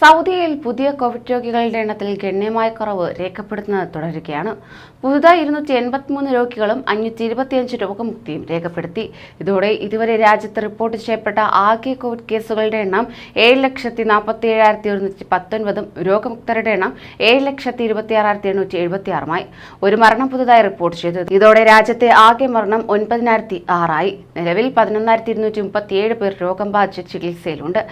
സൗദിയിൽ പുതിയ കോവിഡ് രോഗികളുടെ എണ്ണത്തിൽ ഗണ്യമായ കുറവ് രേഖപ്പെടുത്തുന്നത് തുടരുകയാണ്. പുതുതായി ഇരുന്നൂറ്റി എൺപത്തിമൂന്ന് രോഗികളും അഞ്ഞൂറ്റി ഇരുപത്തിയഞ്ച് രോഗമുക്തിയും രേഖപ്പെടുത്തി. ഇതോടെ ഇതുവരെ രാജ്യത്ത് റിപ്പോർട്ട് ചെയ്യപ്പെട്ട ആകെ കോവിഡ് കേസുകളുടെ എണ്ണം ഏഴ് ലക്ഷത്തി നാൽപ്പത്തി ഏഴായിരത്തി ഒരുന്നൂറ്റി പത്തൊൻപതും രോഗമുക്തരുടെ എണ്ണം ഏഴ് ലക്ഷത്തി ഇരുപത്തി ആറായിരത്തി എണ്ണൂറ്റി എഴുപത്തി ആറുമായി ഒരു മരണം പുതുതായി റിപ്പോർട്ട് ചെയ്തു ഇതോടെ രാജ്യത്തെ ആകെ മരണം ഒൻപതിനായിരത്തി ആറായി. നിലവിൽ പതിനൊന്നായിരത്തി ഇരുന്നൂറ്റി മുപ്പത്തിയേഴ് പേർ രോഗം ബാധിച്ച് ചികിത്സയിലുണ്ട്.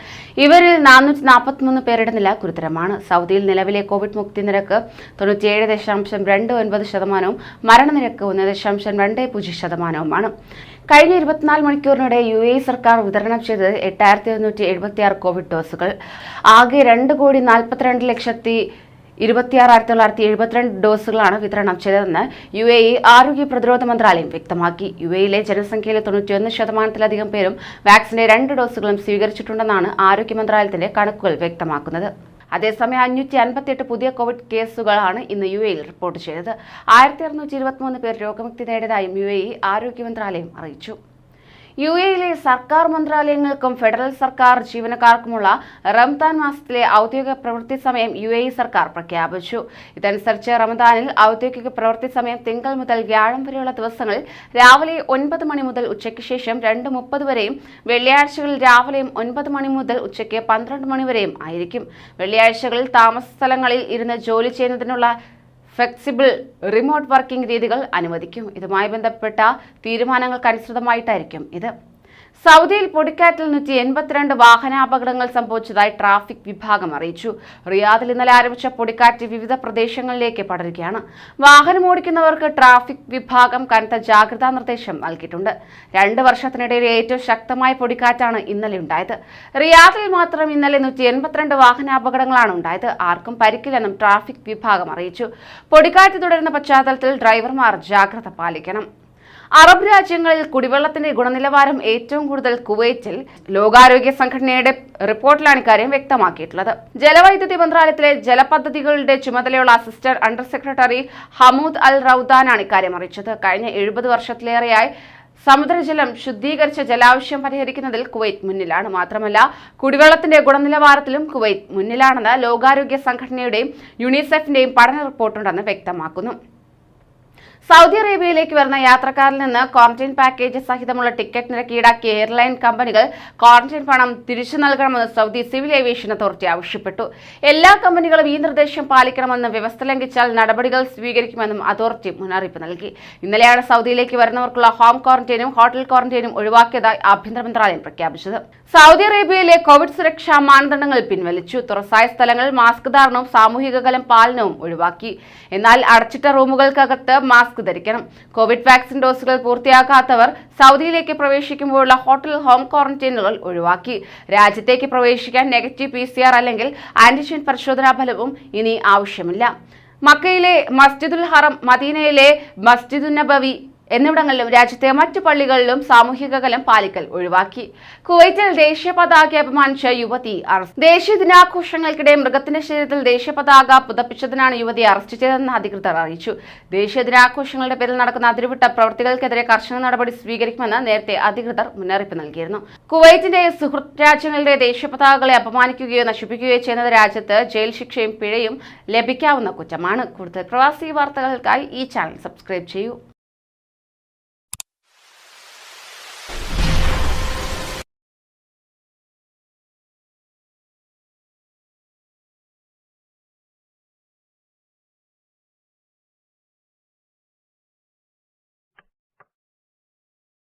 ഇവരിൽ നാനൂറ്റി നാൽപ്പത്തിമൂന്ന് പേരുടെ നില ഗുരുതരമാണ്. സൗദിയിൽ നിലവിലെ കോവിഡ് മുക്തി നിരക്ക് തൊണ്ണൂറ്റിയേഴ് ദശാംശം രണ്ട് ഒൻപത് ശതമാനവും മരണനിരക്ക് ഒന്ന് ദശാംശം രണ്ട് പൂജ്യം ശതമാനവുമാണ്. കഴിഞ്ഞ ഇരുപത്തിനാല് മണിക്കൂറിനിടെ യു എ സർക്കാർ വിതരണം ചെയ്തത് എട്ടായിരത്തി എഴുന്നൂറ്റി എഴുപത്തിയാറ് കോവിഡ് ഡോസുകൾ. ആകെ രണ്ട് കോടി നാൽപ്പത്തിരണ്ട് ലക്ഷത്തി ഇരുപത്തിയാറ് ആയിരത്തി തൊള്ളായിരത്തി എഴുപത്തിരണ്ട് ഡോസുകളാണ് വിതരണം ചെയ്തതെന്ന് യു എ ഇ ആരോഗ്യ പ്രതിരോധ മന്ത്രാലയം വ്യക്തമാക്കി. യു എയിലെ ജനസംഖ്യയിലെ തൊണ്ണൂറ്റിയൊന്ന് ശതമാനത്തിലധികം പേരും വാക്സിന്റെ രണ്ട് ഡോസുകളും സ്വീകരിച്ചിട്ടുണ്ടെന്നാണ് ആരോഗ്യ മന്ത്രാലയത്തിന്റെ കണക്കുകൾ വ്യക്തമാക്കുന്നത്. അതേസമയം അഞ്ഞൂറ്റി അൻപത്തിയെട്ട് പുതിയ കോവിഡ് കേസുകളാണ് ഇന്ന് യു എയിൽ റിപ്പോർട്ട് ചെയ്തത്. ആയിരത്തി അറുന്നൂറ്റി ഇരുപത്തിമൂന്ന് പേർ രോഗമുക്തി നേടിയതായും യു എ ഇ ആരോഗ്യ മന്ത്രാലയം അറിയിച്ചു. യു എയിലെ സർക്കാർ മന്ത്രാലയങ്ങൾക്കും ഫെഡറൽ സർക്കാർ ജീവനക്കാർക്കുമുള്ള റംദാൻ മാസത്തിലെ ഔദ്യോഗിക പ്രവൃത്തി സമയം യു എ സർക്കാർ പ്രഖ്യാപിച്ചു. ഇതനുസരിച്ച് റമദാനിൽ ഔദ്യോഗിക പ്രവൃത്തി സമയം തിങ്കൾ മുതൽ വ്യാഴം വരെയുള്ള ദിവസങ്ങളിൽ രാവിലെ ഒൻപത് മണി മുതൽ ഉച്ചയ്ക്ക് ശേഷം രണ്ട് മുപ്പത് വരെയും വെള്ളിയാഴ്ചകളിൽ രാവിലെയും ഒൻപത് മണി മുതൽ ഉച്ചയ്ക്ക് പന്ത്രണ്ട് മണി വരെയും ആയിരിക്കും. വെള്ളിയാഴ്ചകളിൽ താമസ സ്ഥലങ്ങളിൽ ഇരുന്ന് ജോലി ചെയ്യുന്നതിനുള്ള ഫ്ലെക്സിബിൾ റിമോട്ട് വർക്കിംഗ് രീതികൾ അനുവദിക്കും. ഇതുമായി ബന്ധപ്പെട്ട തീരുമാനങ്ങൾക്കനുസൃതമായിട്ടായിരിക്കും ഇത്. സൗദിയിൽ പൊടിക്കാറ്റിൽ നൂറ്റി എൺപത്തിരണ്ട് വാഹനാപകടങ്ങൾ സംഭവിച്ചതായി ട്രാഫിക് വിഭാഗം അറിയിച്ചു. റിയാദിൽ ഇന്നലെ ആരംഭിച്ച പൊടിക്കാറ്റ് വിവിധ പ്രദേശങ്ങളിലേക്ക് പടരുകയാണ്. വാഹനം ഓടിക്കുന്നവർക്ക് ട്രാഫിക് വിഭാഗം കനത്ത ജാഗ്രതാ നിർദ്ദേശം നൽകിയിട്ടുണ്ട്. രണ്ട് വർഷത്തിനിടയിൽ ഏറ്റവും ശക്തമായ പൊടിക്കാറ്റാണ് ഇന്നലെ ഉണ്ടായത്. റിയാദിൽ മാത്രം ഇന്നലെ നൂറ്റി എൺപത്തിരണ്ട് വാഹനാപകടങ്ങളാണ് ഉണ്ടായത്. ആർക്കും പരിക്കില്ലെന്നും ട്രാഫിക് വിഭാഗം അറിയിച്ചു. പൊടിക്കാറ്റ് തുടരുന്ന പശ്ചാത്തലത്തിൽ ഡ്രൈവർമാർ ജാഗ്രത പാലിക്കണം. അറബ് രാജ്യങ്ങളിൽ കുടിവെള്ളത്തിന്റെ ഗുണനിലവാരം ഏറ്റവും കൂടുതൽ കുവൈറ്റിൽ ലോകാരോഗ്യ സംഘടനയുടെ റിപ്പോർട്ടിലാണ് ഇക്കാര്യം വ്യക്തമാക്കിയിട്ടുള്ളത്. ജലവൈദ്യുതി മന്ത്രാലയത്തിലെ ജലപദ്ധതികളുടെ ചുമതലയുള്ള assistant under secretary Hamood Al റൌദാനാണ് ഇക്കാര്യം അറിയിച്ചത്. കഴിഞ്ഞ എഴുപത് വർഷത്തിലേറെയായി സമുദ്രജലം ശുദ്ധീകരിച്ച ജലാവശ്യം പരിഹരിക്കുന്നതിൽ കുവൈറ്റ് മുന്നിലാണ്. മാത്രമല്ല കുടിവെള്ളത്തിന്റെ ഗുണനിലവാരത്തിലും കുവൈറ്റ് മുന്നിലാണെന്ന് ലോകാരോഗ്യ സംഘടനയുടെയും യുണിസെഫിന്റെയും പഠന റിപ്പോർട്ടുണ്ടെന്ന് വ്യക്തമാക്കുന്നു. സൗദി അറേബ്യയിലേക്ക് വരുന്ന യാത്രക്കാരിൽ നിന്ന് ക്വാറന്റൈൻ പാക്കേജ് സഹിതമുള്ള ടിക്കറ്റ് നിരക്ക് ഈടാക്കിയ എയർലൈൻ കമ്പനികൾ ക്വാറന്റൈൻ പണം തിരിച്ചു നൽകണമെന്ന് സൗദി സിവിൽ ഏവിയേഷൻ അതോറിറ്റി ആവശ്യപ്പെട്ടു. എല്ലാ കമ്പനികളും ഈ നിർദ്ദേശം പാലിക്കണമെന്ന് വ്യവസ്ഥ ലംഘിച്ചാൽ നടപടികൾ സ്വീകരിക്കുമെന്നും അതോറിറ്റി മുന്നറിയിപ്പ് നൽകി. ഇന്നലെയാണ് സൗദിയിലേക്ക് വരുന്നവർക്കുള്ള ഹോം ക്വാറന്റൈനും ഹോട്ടൽ ക്വാറന്റൈനും ഒഴിവാക്കിയതായി ആഭ്യന്തര മന്ത്രാലയം പ്രഖ്യാപിച്ചത്. സൗദി അറേബ്യയിലെ കോവിഡ് സുരക്ഷാ മാനദണ്ഡങ്ങൾ പിൻവലിച്ചു. തുറസായ സ്ഥലങ്ങൾ മാസ്ക് ധാരണവും സാമൂഹിക പാലനവും ഒഴിവാക്കി. എന്നാൽ അടച്ചിട്ട റൂമുകൾക്കകത്ത് മാസ്ക് ധരിക്കണം. കോവിഡ് വാക്സിൻ ഡോസുകൾ പൂർത്തിയാക്കാത്തവർ സൗദിയിലേക്ക് പ്രവേശിക്കുമ്പോഴുള്ള ഹോട്ടൽ ഹോം ക്വാറന്റൈനുകൾ ഒഴിവാക്കി. രാജ്യത്തേക്ക് പ്രവേശിക്കാൻ നെഗറ്റീവ് പി അല്ലെങ്കിൽ ആന്റിജൻ പരിശോധനാ ഫലവും ഇനി ആവശ്യമില്ല. മക്കയിലെ മസ്ജിദുൽ ഹറം മദീനയിലെ മസ്ജിദുൽ നബവി എന്നിവിടങ്ങളിലും രാജ്യത്തെ മറ്റു പള്ളികളിലും സാമൂഹിക അകലം പാലിക്കൽ ഒഴിവാക്കി. കുവൈറ്റിൽ ദേശീയ പതാക അപമാനിച്ച യുവതി അറസ്റ്റ്. ദേശീയ ദിനാഘോഷങ്ങൾക്കിടെ മൃഗത്തിന്റെ ശരീരത്തിൽ ദേശീയ പതാക പുതപ്പിച്ചതിനാണ് യുവതി അറസ്റ്റ് ചെയ്തതെന്ന് അധികൃതർ അറിയിച്ചു. ദേശീയ ദിനാഘോഷങ്ങളുടെ പേരിൽ നടക്കുന്ന അതിരുവിട്ട പ്രവൃത്തികൾക്കെതിരെ കർശന നടപടി സ്വീകരിക്കുമെന്ന് നേരത്തെ അധികൃതർ മുന്നറിയിപ്പ് നൽകിയിരുന്നു. കുവൈറ്റിന്റെ സുഹൃത്ത് രാജ്യങ്ങളുടെ ദേശീയ പതാകകളെ അപമാനിക്കുകയോ നശിപ്പിക്കുകയോ ചെയ്യുന്നത് രാജ്യത്ത് ജയിൽ ശിക്ഷയും പിഴയും ലഭിക്കാവുന്ന കുറ്റമാണ്. കൂടുതൽ പ്രവാസി വാർത്തകൾക്കായി ഈ ചാനൽ സബ്സ്ക്രൈബ് ചെയ്യൂ.